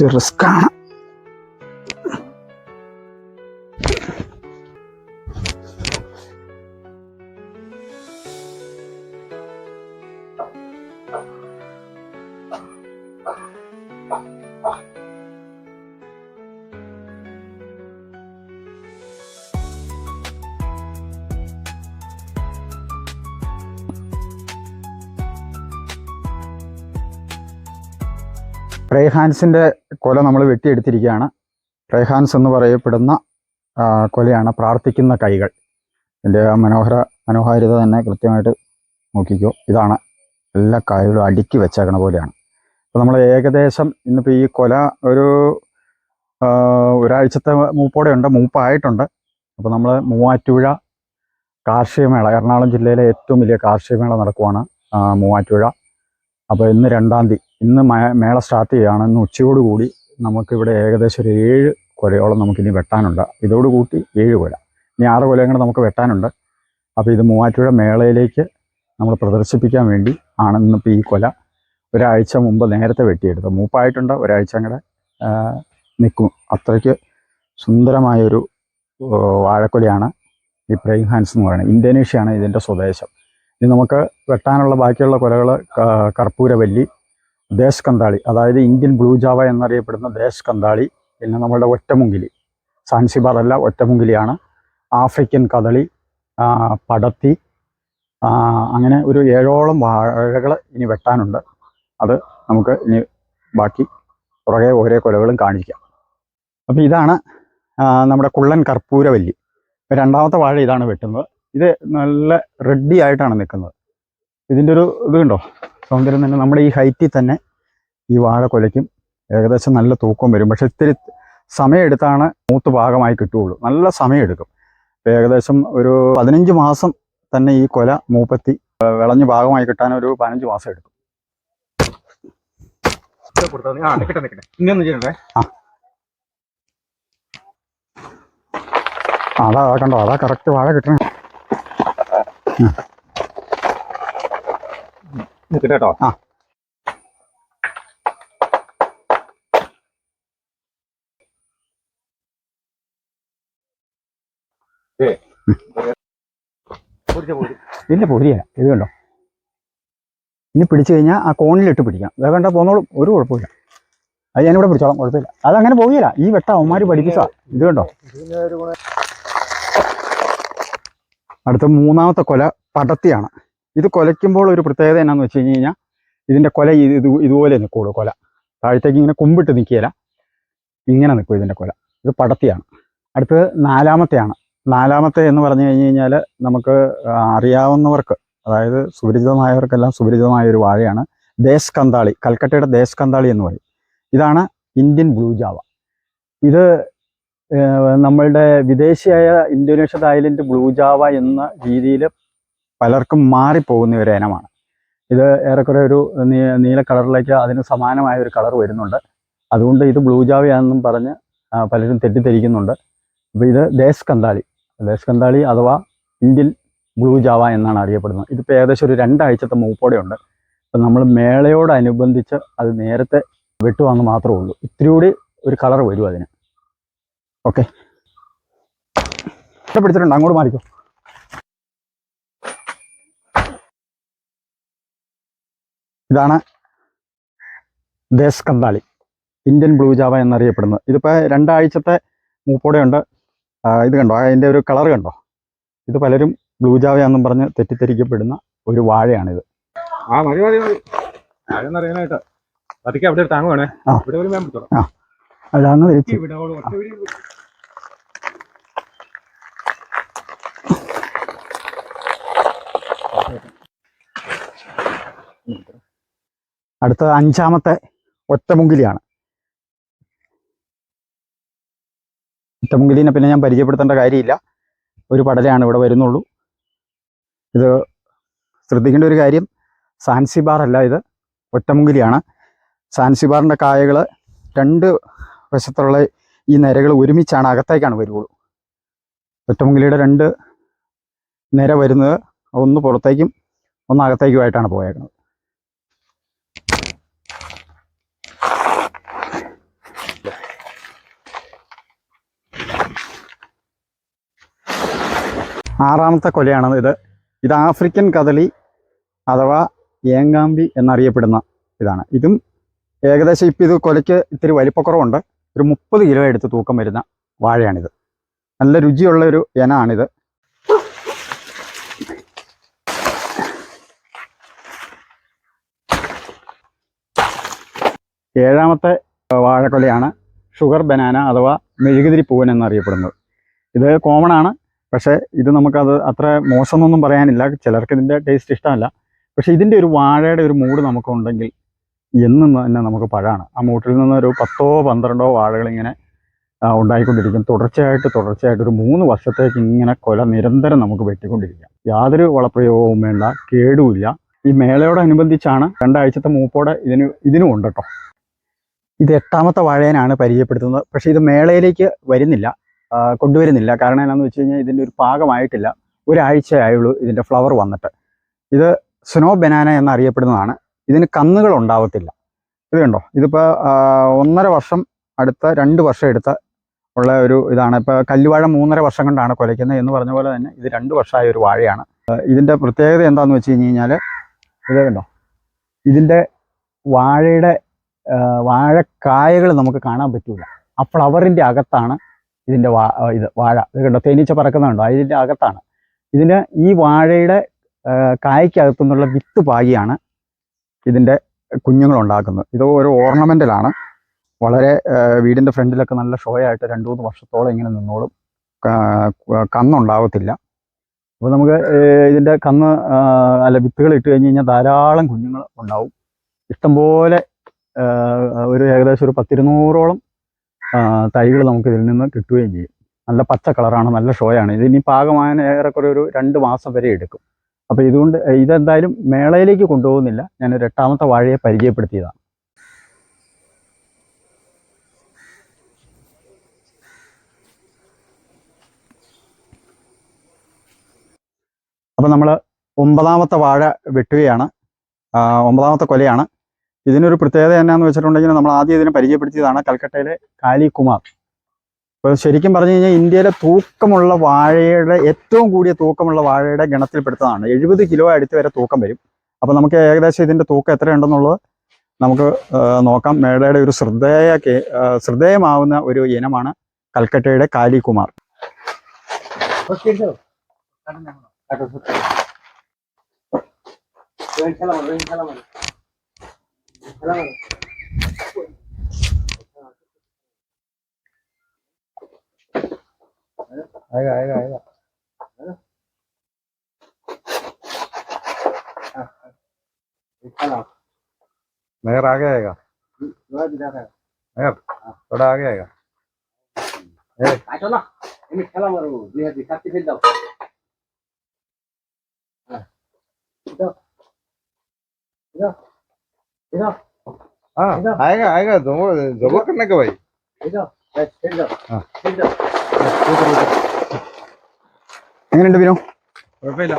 കുറച്ച് റിസ്ക് ആണ് റേഹാൻസിന്റെ കൊല നമ്മൾ വെട്ടിയെടുത്തിരിക്കുകയാണ്. റേഹാൻസ് എന്ന് പറയപ്പെടുന്ന കൊലയാണ് പ്രാർത്ഥിക്കുന്ന കൈകൾ. ഇതിന്റെ മനോഹര മനോഹാരിത തന്നെ കൃത്യമായിട്ട് നോക്കിക്കോ. ഇതാണ് എല്ലാ കായകളും അടുക്കി വെച്ചേക്കണ പോലെയാണ്. അപ്പോൾ നമ്മൾ ഏകദേശം ഇന്നിപ്പോൾ ഈ കൊല ഒരു ഒരാഴ്ചത്തെ മൂപ്പോടെ ഉണ്ട് മൂപ്പായിട്ടുണ്ട്. അപ്പോൾ നമ്മൾ മൂവാറ്റുപുഴ കാർഷിക മേള എറണാകുളം ജില്ലയിലെ ഏറ്റവും വലിയ കാർഷിക മേള നടക്കുവാണ് മൂവാറ്റുപുഴ. അപ്പോൾ ഇന്ന് രണ്ടാം തീയതി ഇന്ന് മേള സ്റ്റാർട്ട് ചെയ്യുകയാണ് ഇന്ന് ഉച്ചയോടുകൂടി നമുക്കിവിടെ ഏകദേശം ഒരു ഏഴ് കൊലയോളം നമുക്കിനി വെട്ടാനുണ്ട്. ഇതോടുകൂട്ടി ഏഴ് കൊല. ഇനി ആറ് കൊല കൂടെ നമുക്ക് വെട്ടാനുണ്ട്. അപ്പോൾ ഇത് മൂവാറ്റുപുഴ മേളയിലേക്ക് നമ്മൾ പ്രദർശിപ്പിക്കാൻ വേണ്ടി ആണ് ഇന്നിപ്പോൾ ഈ കൊല ഒരാഴ്ച മുമ്പ് നേരത്തെ വെട്ടിയെടുത്തത് മൂപ്പായിട്ടുണ്ട് ഒരാഴ്ച കൂടെ നിൽക്കും. അത്രയ്ക്ക് സുന്ദരമായൊരു വാഴക്കൊലയാണ് ഈ പ്രൈം ഹാൻസ് എന്ന് പറയുന്നത്. ഇന്തോനേഷ്യയാണ് ഇതിന്റെ സ്വദേശം. ഇനി നമുക്ക് വെട്ടാനുള്ള ബാക്കിയുള്ള കൊലകൾ കർപ്പൂരവല്ലി ദേശ് കന്താളി അതായത് ഇന്ത്യൻ ബ്ലൂ ജാവ എന്നറിയപ്പെടുന്ന ദേശ് കന്താളി പിന്നെ നമ്മളുടെ ഒറ്റമുങ്കിലി സാൻസിബാർ അല്ല ഒറ്റമുങ്കിലിയാണ്. ആഫ്രിക്കൻ കദളി പടത്തി അങ്ങനെ ഒരു ഏഴോളം വാഴകൾ ഇനി വെട്ടാനുണ്ട്. അത് നമുക്ക് ഇനി ബാക്കി പുറകെ ഓരോ കൊലകളും കാണിക്കാം. അപ്പോൾ ഇതാണ് നമ്മുടെ കുള്ളൻ കർപ്പൂരവല്ലി. രണ്ടാമത്തെ വാഴ ഇതാണ് വെട്ടുന്നത്. ഇത് നല്ല റെഡി ആയിട്ടാണ് നിൽക്കുന്നത്. ഇതിന്റെ ഒരു ഇത് കണ്ടോ? സൗന്ദര്യം തന്നെ നമ്മുടെ ഈ ഹൈറ്റിൽ തന്നെ ഈ വാഴ കൊലയ്ക്കും ഏകദേശം നല്ല തൂക്കം വരും. പക്ഷെ ഇത്തിരി സമയമെടുത്താണ് മൂത്ത് ഭാഗമായി കിട്ടുകയുള്ളൂ. നല്ല സമയമെടുക്കും ഏകദേശം ഒരു പതിനഞ്ച് മാസം തന്നെ ഈ കൊല മൂപ്പത്തി വിളഞ്ഞ് ഭാഗമായി കിട്ടാൻ ഒരു പതിനഞ്ച് മാസം എടുക്കും. അതാ കണ്ടോ? അതാ കറക്റ്റ് വാഴ കിട്ടണേ. നിക്കട്ടെ കേട്ടോ. ആ. ഇല്ല പൊരിയല്ല ഇത് കണ്ടോ? ഇനി പിടിച്ചു കഴിഞ്ഞാൽ ആ കോണിലിട്ട് പിടിക്കാം. വേറെ കണ്ടാൽ പോന്നോളും. ഒരു കുഴപ്പമില്ല. അത് ഞാനിവിടെ പിടിച്ചോളാം. കുഴപ്പമില്ല. അതങ്ങനെ പോവുകയില്ല. ഈ വെട്ട അവന്മാർ പഠിപ്പിച്ച ഇത് കണ്ടോ? അടുത്ത മൂന്നാമത്തെ കൊല പടത്തിയാണ്. ഇത് കൊലയ്ക്കുമ്പോൾ ഒരു പ്രത്യേകത എന്നാന്ന് വെച്ച് കഴിഞ്ഞ് കഴിഞ്ഞാൽ ഇതിന്റെ കൊല ഇത് ഇത് ഇതുപോലെ നിൽക്കുള്ളൂ കൊല. താഴത്തേക്ക് ഇങ്ങനെ കുമ്പിട്ട് നിൽക്കുകയില്ല. ഇങ്ങനെ നിൽക്കും ഇതിന്റെ കൊല. ഇത് പടത്തിയാണ്. അടുത്തത് നാലാമത്തെയാണ്. നാലാമത്തെ എന്ന് പറഞ്ഞു കഴിഞ്ഞ് കഴിഞ്ഞാൽ നമുക്ക് അറിയാവുന്നവർക്ക് അതായത് സുപരിചിതമായവർക്കെല്ലാം സുപരിചിതമായ ഒരു വാഴയാണ്. ദേശ് കന്താളി കൽക്കട്ടയുടെ ദേശ് കന്താളി എന്ന് പറയും. ഇതാണ് ഇന്ത്യൻ ബ്ലൂ ജാവ. ഇത് നമ്മളുടെ വിദേശിയായ ഇന്തോനേഷ്യ തായ്ലൻഡ് ബ്ലൂ ജാവ എന്ന രീതിയിൽ പലർക്കും മാറിപ്പോകുന്ന ഒരു ഇനമാണ്. ഇത് ഏറെക്കുറെ ഒരു നീല കളറിലേക്ക് അതിന് സമാനമായ ഒരു കളർ വരുന്നുണ്ട്. അതുകൊണ്ട് ഇത് ബ്ലൂ ജാവയാണെന്നും പറഞ്ഞ് പലരും തെറ്റിദ്ധരിക്കുന്നുണ്ട്. അപ്പോൾ ഇത് ദേശ് കന്താളി ദേശ് കന്താളി അഥവാ ഇന്ത്യൻ ബ്ലൂ ജാവ എന്നാണ് അറിയപ്പെടുന്നത്. ഇതിപ്പോൾ ഏകദേശം ഒരു രണ്ടാഴ്ചത്തെ മൂപ്പോടെ ഉണ്ട് അപ്പം നമ്മൾ മേളയോടനുബന്ധിച്ച് അത് നേരത്തെ വെട്ടുവാന്ന് മാത്രമേ ഉള്ളൂ. ഇത്തിരി കൂടി ഒരു കളർ വരും അതിന്. ഓക്കെ. പിടിച്ചിട്ടുണ്ട് അങ്ങോട്ട് മാറിക്കോ. ഇതാണ് ദേശ് കന്താളി ഇന്ത്യൻ ബ്ലൂ ജാവ എന്നറിയപ്പെടുന്നത്. ഇതിപ്പോൾ രണ്ടാഴ്ചത്തെ മൂപ്പോടെ ഉണ്ട് ഇത് കണ്ടോ? അതിന്റെ ഒരു കളർ കണ്ടോ? ഇത് പലരും ബ്ലൂ ജാവ ജാവയാണെന്നും പറഞ്ഞ് തെറ്റിദ്ധരിക്കപ്പെടുന്ന ഒരു വാഴയാണിത്. ആ മതി മതി അറിയാനായിട്ട് പതുക്കെ അവിടെ താങ്ങ് വേണേ ഒരു അതാണ് ഇവിടെ. അവൾ ഒറ്റ പിടി അടുത്ത അഞ്ചാമത്തെ ഒറ്റമുങ്കിലിയാണ്. ഒറ്റമുങ്കിലിനെ പിന്നെ ഞാൻ പരിചയപ്പെടുത്തേണ്ട കാര്യമില്ല. ഒരു പടലയാണ് ഇവിടെ വരുന്നുള്ളൂ. ഇത് ശ്രദ്ധിക്കേണ്ട ഒരു കാര്യം സാൻസിബാർ അല്ല ഇത് ഒറ്റമുങ്കിലിയാണ്. സാൻസിബാറിന്റെ കായകൾ രണ്ട് വശത്തുള്ള ഈ നിരകൾ ഒരുമിച്ചാണ് അകത്തേക്കാണ് വരുള്ളൂ. ഒറ്റമുങ്കിലിയുടെ രണ്ട് നിര വരുന്നത് ഒന്ന് പുറത്തേക്കും ഒന്ന് അകത്തേക്കുമായിട്ടാണ് പോയേക്കുന്നത്. ആറാമത്തെ കൊലയാണ് ഇത്. ഇത് ആഫ്രിക്കൻ കദളി അഥവാ ഏങ്കാമ്പി എന്നറിയപ്പെടുന്ന ഇതാണ്. ഇതും ഏകദേശം ഇപ്പം ഇത് കൊലയ്ക്ക് ഇത്തിരി വലിപ്പക്കുറവുണ്ട്. ഒരു മുപ്പത് കിലോ എടുത്ത് തൂക്കം വരുന്ന വാഴയാണിത്. നല്ല രുചിയുള്ള ഒരു ഇനമാണിത്. ഏഴാമത്തെ വാഴക്കൊലയാണ്. ഷുഗർ ബനാന അഥവാ മെഴുകുതിരി പൂവൻ എന്നറിയപ്പെടുന്നത്. ഇത് കോമൺ ആണ്. പക്ഷേ ഇത് നമുക്കത് അത്ര മോശമെന്നൊന്നും പറയാനില്ല. ചിലർക്ക് ഇതിന്റെ ടേസ്റ്റ് ഇഷ്ടമല്ല. പക്ഷേ ഇതിന്റെ ഒരു വാഴയുടെ ഒരു മൂട് നമുക്കുണ്ടെങ്കിൽ എന്നും തന്നെ നമുക്ക് പഴമാണ്. ആ മൂട്ടിൽ നിന്ന് ഒരു പത്തോ പന്ത്രണ്ടോ വാഴകൾ ഇങ്ങനെ ഉണ്ടായിക്കൊണ്ടിരിക്കും. തുടർച്ചയായിട്ട് തുടർച്ചയായിട്ട് ഒരു മൂന്ന് വർഷത്തേക്ക് ഇങ്ങനെ കൊല നിരന്തരം നമുക്ക് വെട്ടിക്കൊണ്ടിരിക്കാം. യാതൊരു വളപ്രയോഗവും വേണ്ട കേടുമില്ല. ഈ മേളയോടനുബന്ധിച്ചാണ് രണ്ടാഴ്ചത്തെ മൂപ്പോടെ ഇതിന് ഇതിനും ഉണ്ട് കേട്ടോ ഇത് എട്ടാമത്തെ വാഴേനാണ് പരിചയപ്പെടുത്തുന്നത്. പക്ഷേ ഇത് മേളയിലേക്ക് വരുന്നില്ല. കൊണ്ടുവരുന്നില്ല. കാരണം എന്താണെന്ന് വെച്ച് കഴിഞ്ഞാൽ ഇതിന്റെ ഒരു പാകമായിട്ടില്ല. ഒരാഴ്ച ആയുള്ളൂ ഇതിന്റെ ഫ്ലവർ വന്നിട്ട്. ഇത് സ്നോ ബനാന എന്നറിയപ്പെടുന്നതാണ്. ഇതിന് കന്നുകൾ ഉണ്ടാവത്തില്ല. ഇത് കണ്ടോ? ഇതിപ്പോൾ ഒന്നര വർഷം അടുത്ത രണ്ട് വർഷം എടുത്ത ഉള്ള ഒരു ഇതാണ്. ഇപ്പോൾ കല്ലുവാഴ മൂന്നര വർഷം കൊണ്ടാണ് കുലയ്ക്കുന്നത് എന്ന് പറഞ്ഞ പോലെ തന്നെ ഇത് രണ്ട് വർഷമായ ഒരു വാഴയാണ്. ഇതിന്റെ പ്രത്യേകത എന്താണെന്ന് വെച്ച് കഴിഞ്ഞ് കഴിഞ്ഞാൽ ഇത് കണ്ടോ? ഇതിന്റെ വാഴയുടെ വാഴക്കായകൾ നമുക്ക് കാണാൻ പറ്റില്ല ആ ഫ്ലവറിന്റെ അകത്താണ് ഇതിന്റെ വാ ഇത് വാഴ. ഇത് കണ്ടോ? തേനീച്ച പറക്കുന്നുണ്ടോ? അതിന്റെ അകത്താണ്. ഇതിന് ഈ വാഴയുടെ കായ്ക്കകത്തു നിന്നുള്ള വിത്ത് പാകിയാണ് ഇതിന്റെ കുഞ്ഞുങ്ങൾ ഉണ്ടാക്കുന്നത്. ഇത് ഒരു ഓർണമെന്റലാണ് വളരെ വീടിന്റെ ഫ്രണ്ടിലൊക്കെ നല്ല ഷോ ആയിട്ട് രണ്ട് മൂന്ന് വർഷത്തോളം ഇങ്ങനെ നിന്നോളും. കന്നുണ്ടാവത്തില്ല. അപ്പോൾ നമുക്ക് ഇതിന്റെ കന്ന് അല്ല വിത്തുകൾ ഇട്ട് കഴിഞ്ഞ് കഴിഞ്ഞാൽ ധാരാളം കുഞ്ഞുങ്ങൾ ഉണ്ടാവും. ഇഷ്ടംപോലെ ഒരു ഏകദേശം ഒരു പത്തിരുന്നൂറോളം തൈകൾ നമുക്ക് ഇതിൽ നിന്ന് കിട്ടുകയും ചെയ്യും. നല്ല പച്ച കളറാണ് നല്ല ഷോയാണ്. ഇതിനി പാകമാകാൻ ഏറെക്കുറെ ഒരു രണ്ട് മാസം വരെ എടുക്കും. അപ്പോൾ ഇതുകൊണ്ട് ഇതെന്തായാലും മേളയിലേക്ക് കൊണ്ടുപോകുന്നില്ല. ഞാൻ എട്ടാമത്തെ വാഴയെ പരിചയപ്പെടുത്തിയതാണ്. അപ്പോൾ നമ്മൾ ഒമ്പതാമത്തെ വാഴ വെട്ടുകയാണ്. ഒമ്പതാമത്തെ കൊലയാണ്. ഇതിനൊരു പ്രത്യേകത എന്നാന്ന് വെച്ചിട്ടുണ്ടെങ്കിൽ നമ്മൾ ആദ്യം ഇതിനെ പരിചയപ്പെടുത്തിയതാണ് കൽക്കട്ടയിലെ കാലികുമാർ. അപ്പോൾ ശരിക്കും പറഞ്ഞു കഴിഞ്ഞാൽ ഇന്ത്യയിലെ തൂക്കമുള്ള വാഴയുടെ ഏറ്റവും കൂടിയ തൂക്കമുള്ള വാഴയുടെ ഗണത്തിൽപ്പെടുത്തതാണ്. എഴുപത് കിലോ അടുത്ത് വരെ തൂക്കം വരും. അപ്പോൾ നമുക്ക് ഏകദേശം ഇതിന്റെ തൂക്കം എത്രയുണ്ടെന്നുള്ളത് നമുക്ക് നോക്കാം. മേടയുടെ ഒരു ശ്രദ്ധേയ ശ്രദ്ധേയമാവുന്ന ഒരു ഇനമാണ് കൽക്കട്ടയുടെ കാലികുമാർ. आएगा आएगा आएगा। मगर आगे आएगा। मगर थोड़ा आगे आएगा। আসো हाँ आएगा आएगा जमा जमा करने का भाई എങ്ങനെയുണ്ട് വിനോ കുഴപ്പമില്ല.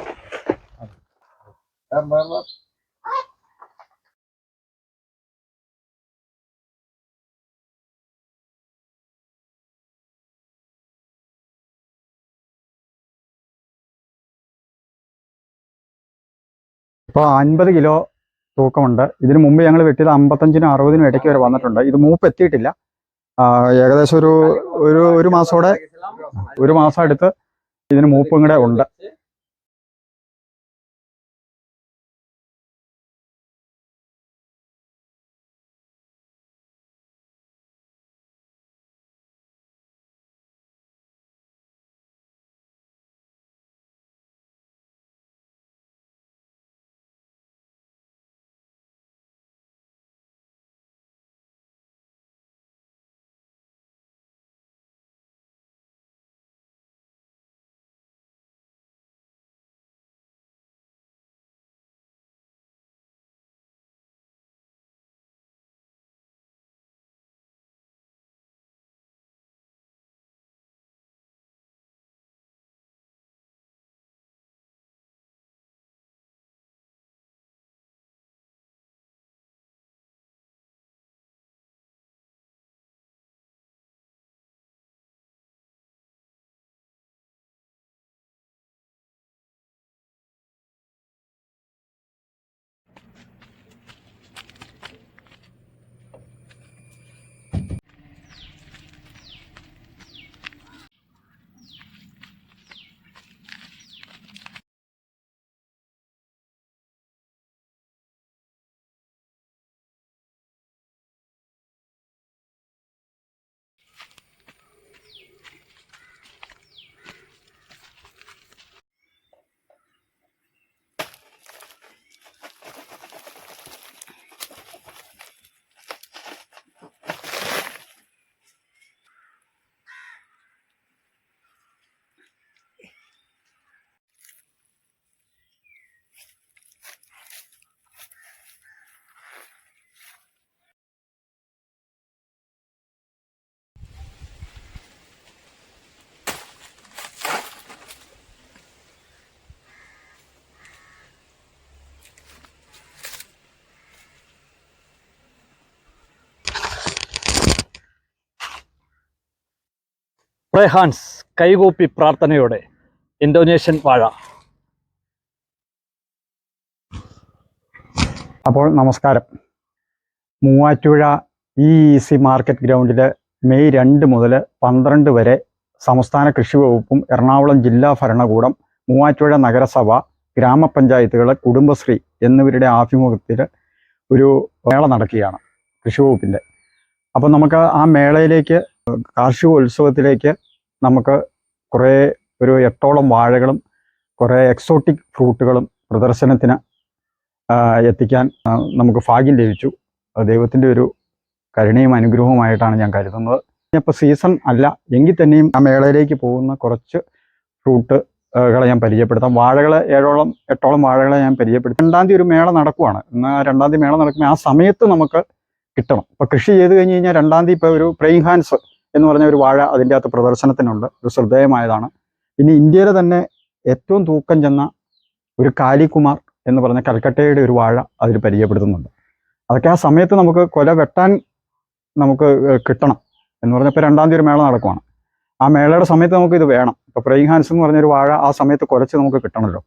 ഇപ്പോൾ അൻപത് കിലോ തൂക്കമുണ്ട്. ഇതിന് മുമ്പ് ഞങ്ങൾ വെട്ടിയത് അമ്പത്തഞ്ചിനും അറുപതിനും ഇടയ്ക്ക് വരെ വന്നിട്ടുണ്ട്. ഇത് മൂപ്പ് എത്തിയിട്ടില്ല. ഏകദേശം ഒരു ഒരു ഒരു മാസത്തോടെ ഒരു മാസം അടുത്ത് ഇതിന് മൂപ്പും കൂടെ ഉണ്ട്. റെഹാൻസ് കൈകൂപ്പി പ്രാർത്ഥനയോടെ ഇന്തോനേഷ്യൻ വാഴ. അപ്പോൾ നമസ്കാരം. മൂവാറ്റുപുഴ ഇ സി മാർക്കറ്റ് ഗ്രൗണ്ടിൽ മെയ് രണ്ട് മുതൽ പന്ത്രണ്ട് വരെ സംസ്ഥാന കൃഷി വകുപ്പും എറണാകുളം ജില്ലാ ഭരണകൂടം മൂവാറ്റുപുഴ നഗരസഭ ഗ്രാമപഞ്ചായത്തുകൾ കുടുംബശ്രീ എന്നിവരുടെ ആഭിമുഖ്യത്തിൽ ഒരു മേള നടക്കുകയാണ് കൃഷി വകുപ്പിന്റെ അപ്പോൾ നമുക്ക് ആ മേളയിലേക്ക് കാർഷികോത്സവത്തിലേക്ക് നമുക്ക് കുറേ ഒരു എട്ടോളം വാഴകളും കുറേ എക്സോട്ടിക് ഫ്രൂട്ടുകളും പ്രദർശനത്തിന് എത്തിക്കാൻ നമുക്ക് ഭാഗ്യം ലഭിച്ചു. ദൈവത്തിന്റെ ഒരു കരുണയും അനുഗ്രഹവുമായിട്ടാണ് ഞാൻ കരുതുന്നത്. ഇപ്പോൾ സീസൺ അല്ല എങ്കിൽ തന്നെയും ആ മേളയിലേക്ക് പോകുന്ന കുറച്ച് ഫ്രൂട്ട് കളെ ഞാൻ പരിചയപ്പെടുത്താം. വാഴകൾ ഏഴോളം എട്ടോളം വാഴകളെ ഞാൻ പരിചയപ്പെടുത്താം. രണ്ടാം തീയതി ഒരു മേള നടക്കുവാണ്. എന്നാൽ രണ്ടാം തീയതി മേള നടക്കുമ്പോൾ ആ സമയത്ത് നമുക്ക് കിട്ടണം. ഇപ്പോൾ കൃഷി ചെയ്ത് കഴിഞ്ഞ് കഴിഞ്ഞാൽ രണ്ടാം തീയതി ഇപ്പോൾ ഒരു പ്രൈം ഹാൻസ് എന്ന് പറഞ്ഞ ഒരു വാഴ അതിന്റെ അകത്ത് പ്രദർശനത്തിനുണ്ട്. ഒരു ശ്രദ്ധേയമായതാണ്. പിന്നെ ഇന്ത്യയിലെ തന്നെ ഏറ്റവും തൂക്കം ചെന്ന ഒരു കാലികുമാർ എന്ന് പറഞ്ഞ കൽക്കട്ടയുടെ ഒരു വാഴ അതിൽ പരിചയപ്പെടുത്തുന്നുണ്ട്. അതൊക്കെ ആ സമയത്ത് നമുക്ക് കൊല വെട്ടാൻ നമുക്ക് കിട്ടണം എന്ന് പറഞ്ഞപ്പോൾ രണ്ടാം തീയതി ഒരു മേള നടക്കുവാണ്. ആ മേളയുടെ സമയത്ത് നമുക്ക് ഇത് വേണം. ഇപ്പോൾ പ്രൈം ഹാൻസ് എന്ന് പറഞ്ഞൊരു വാഴ ആ സമയത്ത് കുലച്ച് നമുക്ക് കിട്ടണമല്ലോ.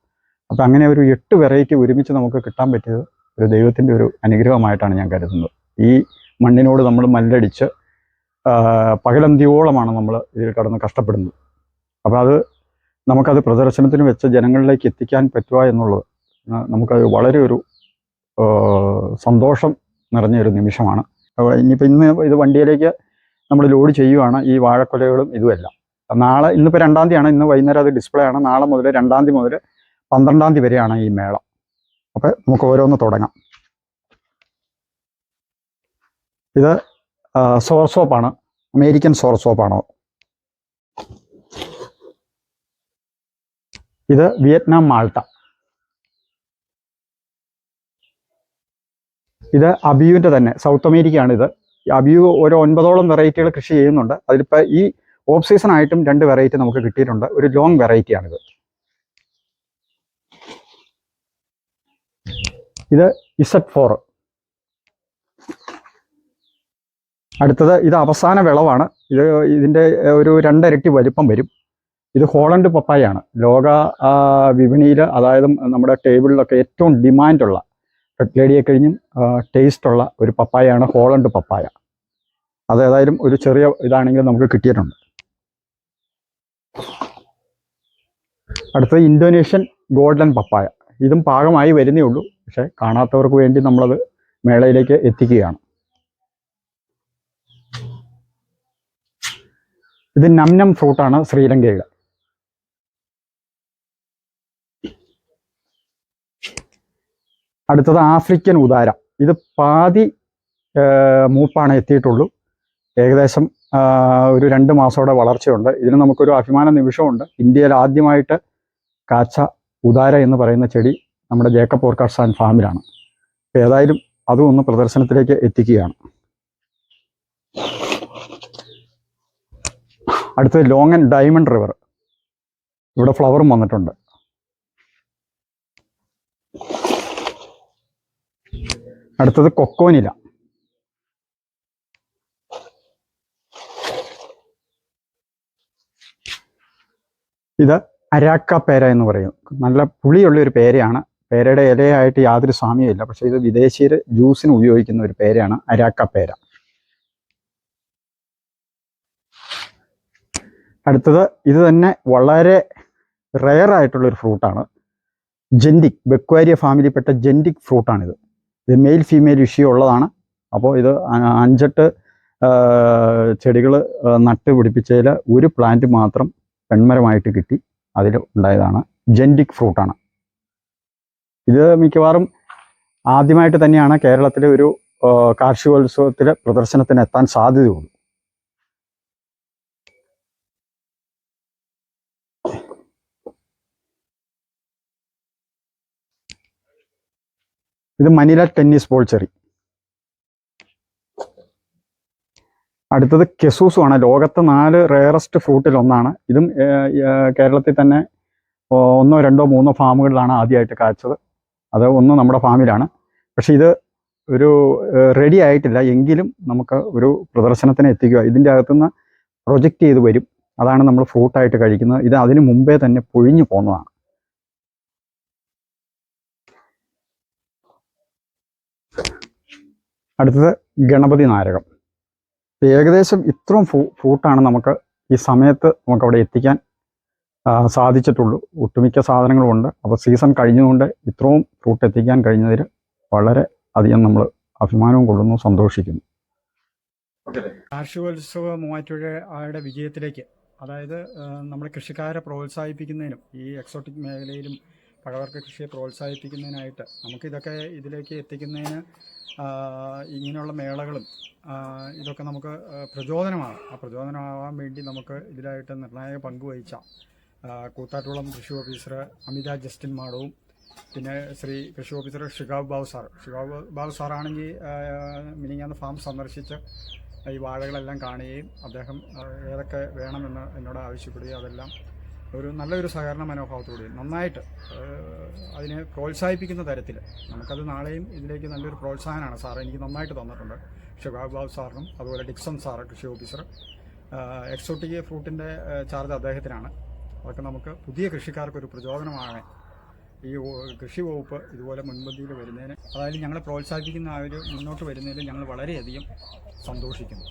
അപ്പോൾ അങ്ങനെ ഒരു എട്ട് വെറൈറ്റി ഒരുമിച്ച് നമുക്ക് കിട്ടാൻ പറ്റിയത് ഒരു ദൈവത്തിന്റെ ഒരു അനുഗ്രഹമായിട്ടാണ് ഞാൻ കരുതുന്നത്. ഈ മണ്ണിനോട് നമ്മൾ മല്ലടിച്ച് പകലന്തിയോളമാണ് നമ്മൾ ഇതിൽ കടന്ന് കഷ്ടപ്പെടുന്നത്. അപ്പോൾ അത് നമുക്കത് പ്രദർശനത്തിന് വെച്ച് ജനങ്ങളിലേക്ക് എത്തിക്കാൻ പറ്റുക എന്നുള്ളത് നമുക്കത് വളരെ ഒരു സന്തോഷം നിറഞ്ഞൊരു നിമിഷമാണ്. ഇനിയിപ്പോൾ ഇന്ന് ഇത് വണ്ടിയിലേക്ക് നമ്മൾ ലോഡ് ചെയ്യുവാണ് ഈ വാഴക്കൊലകളും ഇതുമെല്ലാം. നാളെ ഇന്നിപ്പോൾ രണ്ടാം തീയതിയാണ് ഇന്ന് വൈകുന്നേരം അത് ഡിസ്പ്ലേ ആണ്. നാളെ മുതൽ രണ്ടാം തീയതി മുതൽ പന്ത്രണ്ടാം തീയതി വരെയാണ് ഈ മേള. അപ്പോൾ നമുക്ക് ഓരോന്ന് തുടങ്ങാം. ഇത് സോർ സോപ്പാണ്. അമേരിക്കൻ സോർ സോപ്പാണ്. ഇത് വിയറ്റ്നാം മാൾട്ട. ഇത് അബിയുവിന്റെ തന്നെ സൗത്ത് അമേരിക്കയാണ് ഇത്. ഈ അബിയു ഒരു ഒൻപതോളം വെറൈറ്റികൾ കൃഷി ചെയ്യുന്നുണ്ട്. അതിലിപ്പോൾ ഈ ഓഫ് സീസൺ ആയിട്ടും രണ്ട് വെറൈറ്റി നമുക്ക് കിട്ടിയിട്ടുണ്ട്. ഒരു ലോങ് വെറൈറ്റിയാണിത് ഇത് ഇസഡ് ഫോർ. അടുത്തത് ഇത് അവസാന വിളവാണ്. ഇത് ഇതിന്റെ ഒരു രണ്ടരട്ടി വലിപ്പം വരും. ഇത് ഹോളണ്ട് പപ്പായാണ്. ലോക വിപണിയിൽ അതായത് നമ്മുടെ ടേബിളിലൊക്കെ ഏറ്റവും ഡിമാൻഡുള്ള റെഡ് ലേഡിയെ കഴിഞ്ഞും ടേസ്റ്റുള്ള ഒരു പപ്പായയാണ് ഹോളണ്ട് പപ്പായ. അത് ഏതായാലും ഒരു ചെറിയ ഇതാണെങ്കിലും നമുക്ക് കിട്ടിയിട്ടുണ്ട്. അടുത്തത് ഇന്തോനേഷ്യൻ ഗോൾഡൻ പപ്പായ. ഇതും പാകമായി വരുന്നേ ഉള്ളൂ. പക്ഷേ കാണാത്തവർക്ക് വേണ്ടി നമ്മളത് മേളയിലേക്ക് എത്തിക്കുകയാണ്. ഇത് നംനം ഫ്രൂട്ടാണ് ശ്രീലങ്കയുടെ അടുത്തത് ആഫ്രിക്കൻ ഉദാര. ഇത് പാതി മൂപ്പാണ് എത്തിയിട്ടുള്ളൂ. ഏകദേശം ഒരു രണ്ട് മാസത്തോടെ വളർച്ചയുണ്ട്. ഇതിന് നമുക്കൊരു അഭിമാന നിമിഷമുണ്ട്. ഇന്ത്യയിൽ ആദ്യമായിട്ട് കാച്ച ഉദാര എന്ന് പറയുന്ന ചെടി നമ്മുടെ ജേക്കബ് ഓർക്കാർസ് ആൻഡ് ഫാമിലാണ് ഏതായാലും അതും ഒന്ന് പ്രദർശനത്തിലേക്ക് എത്തിക്കുകയാണ്. അടുത്തത് ലോങ് ആൻഡ് ഡയമണ്ട് റിവർ ഇവിടെ ഫ്ലവറും വന്നിട്ടുണ്ട്. അടുത്തത് കൊക്കോനില ഇത് അരാക്ക പേര എന്ന് പറയും. നല്ല പുളിയുള്ള ഒരു പേരയാണ്. പേരയുടെ ഇലയായിട്ട് യാതൊരു സാമ്യമില്ല പക്ഷേ ഇത് വിദേശീയർ ജ്യൂസിന് ഉപയോഗിക്കുന്ന ഒരു പേരയാണ് അരാക്ക പേര. അടുത്തത് ഇത് തന്നെ വളരെ റെയർ ആയിട്ടുള്ളൊരു ഫ്രൂട്ടാണ് ജെന്റിക് ബെക്വാരിയ ഫാമിലിപ്പെട്ട ജെന്റിക് ഫ്രൂട്ടാണിത് ഇത് മെയിൽ ഫീമെയിൽ ഇഷ്യൂ ഉള്ളതാണ്. അപ്പോൾ ഇത് അഞ്ചെട്ട് ചെടികൾ നട്ട് പിടിപ്പിച്ചതിൽ ഒരു പ്ലാന്റ് മാത്രം പെൺമരമായിട്ട് കിട്ടി. അതിൽ ഉണ്ടായതാണ് ജെന്റിക് ഫ്രൂട്ടാണ് ഇത് മിക്കവാറും ആദ്യമായിട്ട് തന്നെയാണ് കേരളത്തിലെ ഒരു കാർഷികോത്സവത്തിലെ പ്രദർശനത്തിന് എത്താൻ സാധ്യതയുള്ളൂ. ഇത് മനില ടെന്നീസ് ബോൾ ചെറി. അടുത്തത് കെസൂസു ആണ്. ലോകത്തെ നാല് റെയറസ്റ്റ് ഫ്രൂട്ടിൽ ഒന്നാണ്. ഇതും കേരളത്തിൽ തന്നെ ഒന്നോ രണ്ടോ മൂന്നോ ഫാമുകളിലാണ് ആദ്യമായിട്ട് കാച്ചത്. അത് ഒന്ന് നമ്മുടെ ഫാമിലാണ്. പക്ഷെ ഇത് ഒരു റെഡി ആയിട്ടില്ല. എങ്കിലും നമുക്ക് ഒരു പ്രദർശനത്തിന് എത്തിക്കുക. ഇതിന്റെ അകത്തുനിന്ന് പ്രൊജക്റ്റ് ചെയ്ത് വരും. അതാണ് നമ്മൾ ഫ്രൂട്ടായിട്ട് കഴിക്കുന്നത്. ഇത് അതിന് മുമ്പേ തന്നെ പൊഴിഞ്ഞു പോകുന്നതാണ് അടുത്തത് ഗണപതി നാരകം ഏകദേശം ഇത്രയും ഫ്രൂ ഫ്രൂട്ടാണ് നമുക്ക് ഈ സമയത്ത് നമുക്കവിടെ എത്തിക്കാൻ സാധിച്ചിട്ടുള്ളൂ. ഒട്ടുമിക്ക സാധനങ്ങളും ഉണ്ട്. അപ്പോൾ സീസൺ കഴിഞ്ഞുകൊണ്ട് ഇത്രയും ഫ്രൂട്ട് എത്തിക്കാൻ കഴിഞ്ഞതിൽ വളരെ അധികം നമ്മൾ അഭിമാനവും കൊള്ളുന്നു സന്തോഷിക്കുന്നു. കാർഷികോത്സവ മൂവാറ്റുപുഴയുടെ വിജയത്തിലേക്ക് അതായത് നമ്മുടെ കൃഷിക്കാരെ പ്രോത്സാഹിപ്പിക്കുന്നതിനും ഈ എക്സോട്ടിക് മേഖലയിലും പഴവർഗ കൃഷിയെ പ്രോത്സാഹിപ്പിക്കുന്നതിനായിട്ട് നമുക്കിതൊക്കെ ഇതിലേക്ക് എത്തിക്കുന്നതിന് ഇങ്ങനെയുള്ള മേളകളും ഇതൊക്കെ നമുക്ക് പ്രചോദനമാണ് ആ പ്രചോദനമാവാൻ വേണ്ടി നമുക്ക് ഇതിലായിട്ട് നിർണായക പങ്കുവഹിച്ച കൂത്താട്ടുളം കൃഷി ഓഫീസർ അമിത ജസ്റ്റിൻ മാഡവും പിന്നെ ശ്രീ കൃഷി ഓഫീസർ ഷിഗാബ് ബാബു സാർ. ഷിഗാബ് ബാബു സാറാണെങ്കിൽ മിനിങ്ങാന്ന് ഫാം സന്ദർശിച്ച് ഈ വാഴകളെല്ലാം കാണുകയും അദ്ദേഹം ഏതൊക്കെ വേണമെന്ന് എന്നോട് ആവശ്യപ്പെടുകയും അതെല്ലാം ഒരു നല്ലൊരു സഹകരണ മനോഭാവത്തോടെ നന്നായിട്ട് അതിനെ പ്രോത്സാഹിപ്പിക്കുന്ന തരത്തിൽ നമുക്കത് നാളെയും ഇതിലേക്ക് നല്ലൊരു പ്രോത്സാഹനമാണ്. സാർ എനിക്ക് നന്നായിട്ട് തന്നിട്ടുണ്ട്. ഷുഗാബ് ബാബു സാറിനും അതുപോലെ ഡിക്സൺ സാറ് കൃഷി ഓഫീസർ. എക്സോട്ടിക് ഫ്രൂട്ടിന്റെ ചാർജ് അദ്ദേഹത്തിനാണ്. അതൊക്കെ നമുക്ക് പുതിയ കൃഷിക്കാർക്ക് ഒരു പ്രചോദനമാകാൻ ഈ കൃഷി വകുപ്പ് ഇതുപോലെ മുൻപന്തിയിൽ വരുന്നതിന് അതായത് ഞങ്ങളെ പ്രോത്സാഹിപ്പിക്കുന്ന ആ ഒരു മുന്നോട്ട് വരുന്നതിൽ ഞങ്ങൾ വളരെയധികം സന്തോഷിക്കുന്നു.